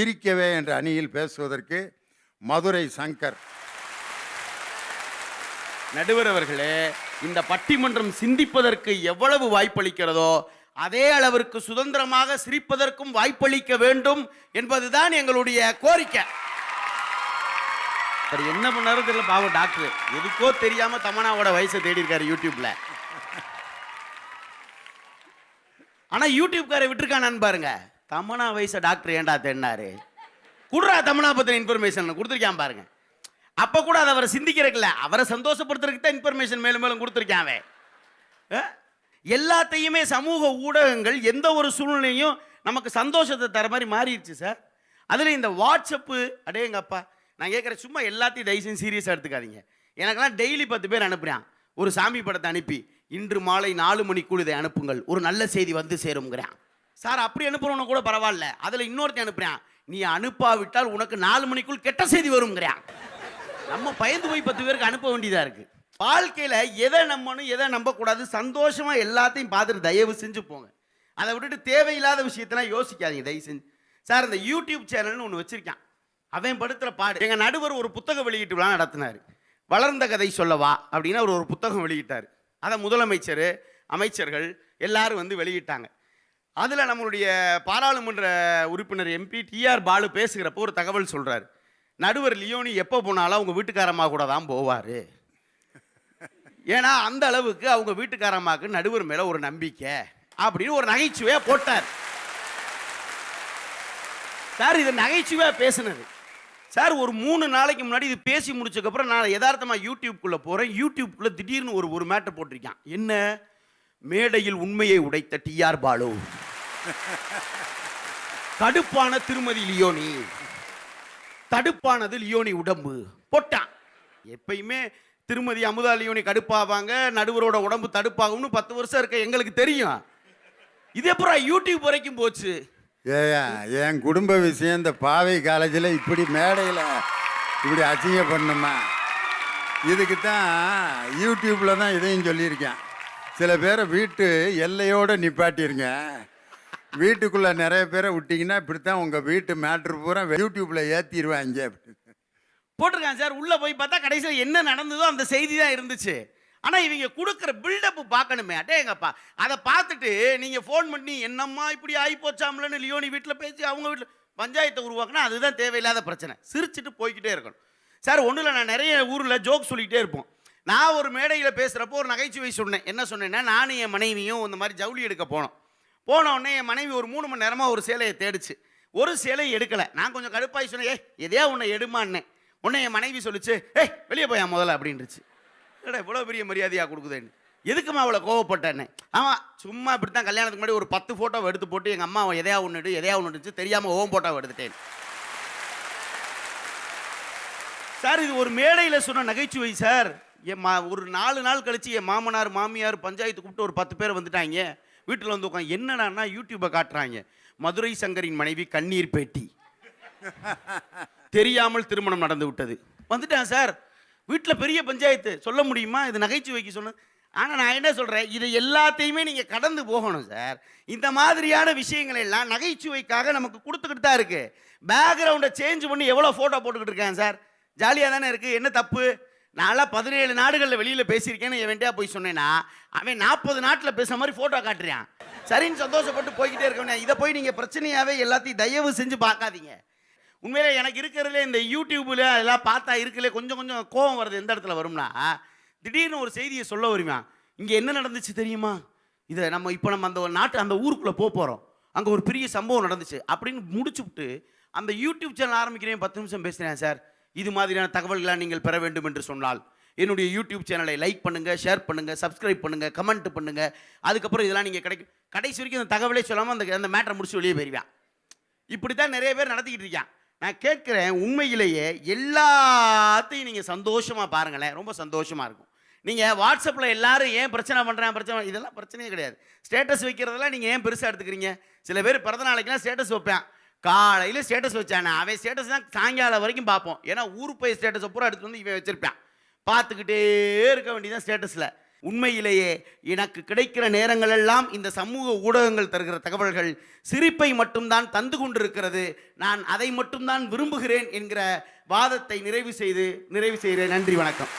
சிரிக்கவே என்ற அணியில் பேசுவதற்கு மதுரை சங்கர். நடுவர் அவர்களே இந்த பட்டிமன்றம் சிந்திப்பதற்கு எவ்வளவு வாய்ப்பளிக்கிறதோ அதே அளவிற்கு சுதந்திரமாக சிரிப்பதற்கும் வாய்ப்பளிக்க வேண்டும் என்பதுதான் எங்களுடைய கோரிக்கை. அவர் என்ன பண்ணாரோ தெரியல பாவம் டாக்டர். எதுக்கோ தெரியாம தமனாவோட வயசை தேடி இருக்காரு யூடியூப்ல. ஆனா யூடியூப்காரை விட்டுருக்கானு பாருங்க. தமனா வயசு டாக்டர் ஏன்டா தேடினாரு? குடுறா தமனா பத்தின இன்ஃபர்மேஷன் கொடுத்துருக்கான் பாருங்க. அப்ப கூட அதை அவரை சிந்திக்கிறதுல அவரை சந்தோஷப்படுத்துறதுக்கு தான் இன்ஃபர்மேஷன் மேலும் மேலும் கொடுத்துருக்கான் அவன். எல்லாத்தையுமே சமூக ஊடகங்கள் எந்த ஒரு சூழ்நிலையும் நமக்கு சந்தோஷத்தை தர மாதிரி மாறிடுச்சு சார் அதில் இந்த வாட்ஸ்அப்பு அடேங்கப்பா நான் கேட்குறேன் சும்மா எல்லாத்தையும் தயவுசெய்து சீரியஸாக எடுத்துக்காதீங்க. எனக்கெல்லாம் டெய்லி பத்து பேர் அனுப்புகிறான் ஒரு சாமி படத்தை அனுப்பி இன்று மாலை நாலு மணிக்குள் இதை அனுப்புங்கள். ஒரு நல்ல செய்தி வந்து சேருங்கிறான் சார் அப்படி அனுப்புறவன கூட பரவாயில்ல. அதில் இன்னொருத்தன் அனுப்புகிறான் நீ அனுப்பாவிட்டால் உனக்கு நாலு மணிக்குள் கெட்ட செய்தி வருங்கிறான் நம்ம பயந்து போய் பத்து பேருக்கு அனுப்ப வேண்டியதாக இருக்குது வாழ்க்கையில் எதை நம்பணும் எதை நம்பக்கூடாது சந்தோஷமாக எல்லாத்தையும் பார்த்துட்டு தயவு செஞ்சு போங்க. அதை விட்டுட்டு தேவையில்லாத விஷயத்தெல்லாம் யோசிக்காதீங்க தயவு செஞ்சு. சார் இந்த யூடியூப் சேனல்னு ஒன்று வச்சுருக்கான். அவன் படுத்துகிற பாடு. எங்கள் நடுவர் ஒரு புத்தக வெளியீட்டு விழா நடத்தினார். வளர்ந்த கதை சொல்லவா? அப்படின்னு அவர் ஒரு புத்தகம் வெளியிட்டார். அதை முதலமைச்சர் அமைச்சர்கள் எல்லாரும் வந்து வெளியிட்டாங்க. அதில் நம்மளுடைய பாராளுமன்ற உறுப்பினர் எம்பி டிஆர் பாலு பேசுகிறப்போ ஒரு தகவல் சொல்கிறார் நடுவர் லியோனி எப்போ போனாலும் அவங்க வீட்டுக்காரம்மா கூட தான் போவார். ஏன்னா அந்த அளவுக்கு அவங்க வீட்டுக்காரம்மாவுக்கு நடுவர் மேலே ஒரு நம்பிக்கை அப்படின்னு ஒரு நகைச்சுவையாக போட்டார். சார் இது நகைச்சுவையாக பேசுனது. சார் ஒரு மூணு நாளைக்கு முன்னாடி இது பேசி முடிச்சதுக்கப்புறம் நான் யதார்த்தமாக யூடியூப்குள்ளே போகிறேன் யூடியூப்குள்ளே திடீர்னு ஒரு ஒரு மேட்டர் போட்டிருக்கான். என்ன? மேடையில் உண்மையை உடைத்த டிஆர் பாலு. தடுப்பான திருமதி லியோனி. தடுப்பானது லியோனி உடம்பு. போட்டான். எப்பயுமே திருமதி அமுதா லியோனி கடுப்பாவாங்க நடுவரோட உடம்பு தடுப்பாகும்னு பத்து வருஷம் இருக்க எங்களுக்கு தெரியும். இது அப்புறம் யூடியூப் வரைக்கும் போச்சு? ஏயா என் குடும்ப விஷயம் இந்த பாவை காலேஜில் இப்படி மேடையில் இப்படி அசிங்க பண்ணுமா? இதுக்கு தான் யூடியூப்பில் தான் இதையும் சொல்லியிருக்கேன். சில பேரை வீட்டு எல்லையோடு நிப்பாட்டிருங்க. வீட்டுக்குள்ளே நிறைய பேரை விட்டிங்கன்னா இப்படித்தான் உங்கள் வீட்டு மேட்ரு பூரா யூடியூப்பில் ஏற்றிடுவாங்க போட்டிருக்கான் சார். உள்ளே போய் பார்த்தா கடைசியில் என்ன நடந்ததோ அந்த செய்தி தான் இருந்துச்சு. ஆனால் இவங்க கொடுக்குற பில்டப் பார்க்கணுமே. அடேங்கப்பா அதை பார்த்துட்டு நீங்கள் ஃபோன் பண்ணி என்னம்மா இப்படி ஆகி போச்சாமலன்னு லியோனி வீட்டில் பேசி அவங்க வீட்டில் பஞ்சாயத்தை உருவாக்கினா அதுதான் தேவையில்லாத பிரச்சனை. சிரிச்சுட்டு போய்க்கிட்டே இருக்கணும். சார் ஒன்றும் இல்லை. நான் நிறைய ஊரில் ஜோக் சொல்லிகிட்டே இருப்போம். நான் ஒரு மேடையில் பேசுகிறப்போ ஒரு நகைச்சுவை சொன்னேன். என்ன சொன்னேன்னா நானும் என் மனைவியும் இந்த மாதிரி ஜவுளி எடுக்க போனோம். போன உடனே என் மனைவி ஒரு மூணு மணி நேரமாக ஒரு சேலையை தேடிச்சு. ஒரு சேலையை எடுக்கலை. நான் கொஞ்சம் கடுப்பாகி சொன்னேன் ஏய் எதையா உன்னை எடுமான்னு? உன்னை என் மனைவி சொல்லிச்சு ஏய் வெளியே போயா முதல்ல அப்படின்றுச்சு என்னடா இவ்வளோ பெரிய மரியாதையாக கொடுக்குதேன்னு? எதுக்குமா அவளை கோவப்பட்டேன்னு? ஆமாம் சும்மா இப்படி தான் கல்யாணத்துக்கு முன்னாடி ஒரு பத்து ஃபோட்டோ எடுத்து போட்டு எங்கள் அம்மா எதையா ஒன்று எடு எதையா ஒன்று தெரியாமல் ஓம் ஃபோட்டோ எடுத்துட்டேன். சார் இது ஒரு மேடையில் சொன்ன நகைச்சுவை சார். என் மா ஒரு நாலு நாள் கழிச்சு என் மாமனார் மாமியார் பஞ்சாயத்து கூப்பிட்டு ஒரு பத்து பேர் வந்துட்டாங்க. வீட்டில் வந்து உட்காந்து என்னடான்னா யூடியூப்பை காட்டுறாங்க. மதுரை சங்கரின் மனைவி கண்ணீர் பேட்டி. தெரியாமல் திருமணம் நடந்து விட்டது. வந்துட்டேன் சார். வீட்டில் பெரிய பஞ்சாயத்து. சொல்ல முடியுமா? இது நகைச்சுவைக்கு சொன்ன ஆனால் நான் என்ன சொல்கிறேன் இது எல்லாத்தையுமே நீங்கள் கடந்து போகணும் சார். இந்த மாதிரியான விஷயங்கள் எல்லாம் நகைச்சுவைக்காக நமக்கு கொடுத்துக்கிட்டு தான் இருக்குது பேக்ரவுண்டை சேஞ்ச் பண்ணி எவ்வளோ ஃபோட்டோ போட்டுக்கிட்டு இருக்கேன் சார்? ஜாலியாக தானே இருக்குது என்ன தப்பு? நான்லாம் பதினேழு நாடுகளில் வெளியில் பேசியிருக்கேன்னு என் வேண்டியா போய் சொன்னேன்னா அவன் நாற்பது நாட்டில் பேசுகிற மாதிரி ஃபோட்டோ காட்டுறான். சரின்னு சந்தோஷப்பட்டு போய்கிட்டே இருக்கணும் இதை போய் நீங்கள் பிரச்சனையாகவே எல்லாத்தையும் தயவு செஞ்சு பார்க்காதீங்க. உண்மையிலே எனக்கு இருக்கிறதுல இந்த யூடியூப்பில் அதெல்லாம் பார்த்தா இருக்கல கொஞ்சம் கொஞ்சம் கோவம் வருது. எந்த இடத்துல வரும்னா திடீர்னு ஒரு செய்தியை சொல்ல வருமா? இங்கே என்ன நடந்துச்சு தெரியுமா? இதை நம்ம இப்போ நம்ம அந்த ஒரு நாட்டு அந்த ஊருக்குள்ளே போக போகிறோம் அங்கே ஒரு பெரிய சம்பவம் நடந்துச்சு. அப்படின்னு முடிச்சுவிட்டு அந்த யூடியூப் சேனல் ஆரம்பிக்கிறேன். பத்து நிமிஷம் பேசுகிறேன் சார். இது மாதிரியான தகவல்களை நீங்கள் பெற வேண்டும் என்று சொன்னால் என்னுடைய யூடியூப் சேனலை லைக் பண்ணுங்கள் ஷேர் பண்ணுங்கள் சப்ஸ்கிரைப் பண்ணுங்கள் கமெண்ட் பண்ணுங்கள் அதுக்கப்புறம் இதெல்லாம் நீங்கள் கிடைக்கும் கடைசி வரைக்கும் அந்த தகவலே சொல்லாமல் அந்த அந்த மேட்டரை முடிச்சு வெளியே போயிருவேன். இப்படி தான் நிறைய பேர் நடத்திக்கிட்டு இருக்கான். நான் கேட்குறேன் உண்மையிலேயே எல்லாத்தையும் நீங்கள் சந்தோஷமாக பாருங்களேன். ரொம்ப சந்தோஷமாக இருக்கும். நீங்கள் வாட்ஸ்அப்பில் எல்லாரும் ஏன் பிரச்சனை பண்ணுறேன் பிரச்சனை இதெல்லாம் பிரச்சனையே கிடையாது. ஸ்டேட்டஸ் வைக்கிறதெல்லாம் நீங்கள் ஏன் பெருசாக எடுத்துக்கிறீங்க? சில பேர் பிறந்த நாளைக்கெல்லாம் ஸ்டேட்டஸ் வைப்பேன். காலையில் ஸ்டேட்டஸ் வச்சானே? அவன் ஸ்டேட்டஸ் தான் சாயங்காலம் வரைக்கும் பார்ப்போம். ஏன்னா ஊர் போய் ஸ்டேட்டஸை பூரா எடுத்து வந்து இவன் வச்சுருப்பான். பார்த்துக்கிட்டே இருக்க வேண்டியதான் ஸ்டேட்டஸில் உண்மையிலேயே எனக்கு கிடைக்கிற நேரங்களெல்லாம் இந்த சமூக ஊடகங்கள் தருகிற தகவல்கள் சிரிப்பை மட்டும்தான் தந்து கொண்டிருக்கிறது. நான் அதை மட்டும்தான் விரும்புகிறேன் என்கிற வாதத்தை நிறைவு செய்து நிறைவு செய்கிறேன். நன்றி வணக்கம்.